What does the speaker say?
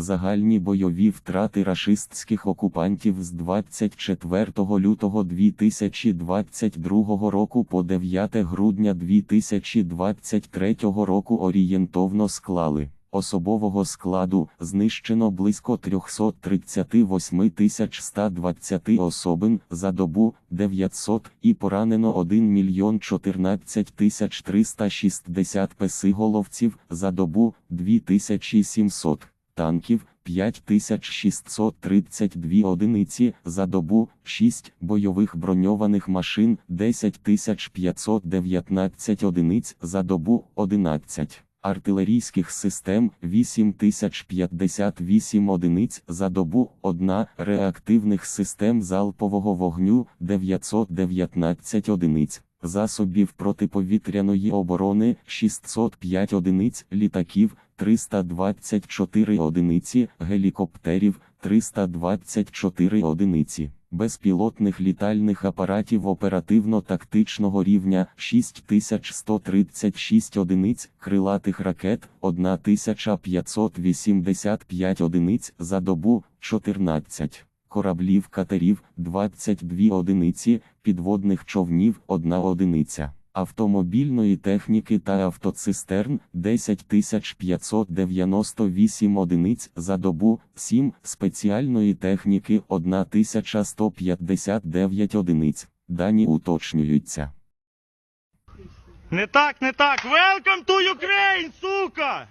Загальні бойові втрати рашистських окупантів з 24 лютого 2022 року по 9 грудня 2023 року орієнтовно склали. Особового складу знищено близько 338 120 особин за добу 900 і поранено 1 мільйон 14 360 песиголовців за добу 2700 танків 5632 одиниці за добу, 6 бойових броньованих машин 10519 одиниць за добу 11. Артилерійських систем 8058 одиниць за добу, 1 реактивних систем залпового вогню 919 одиниць, засобів протиповітряної оборони 605 одиниць літаків, 324 одиниці гелікоптерів, 324 одиниці. Безпілотних літальних апаратів оперативно-тактичного рівня 6136 одиниць, крилатих ракет 1585 одиниць за добу 14, кораблів катерів 22 одиниці, підводних човнів 1 одиниця. Автомобільної техніки та автоцистерн 10598 одиниць за добу, 7 спеціальної техніки 1159 одиниць. Дані уточнюються. Не так, не так. Welcome to Ukraine, сука!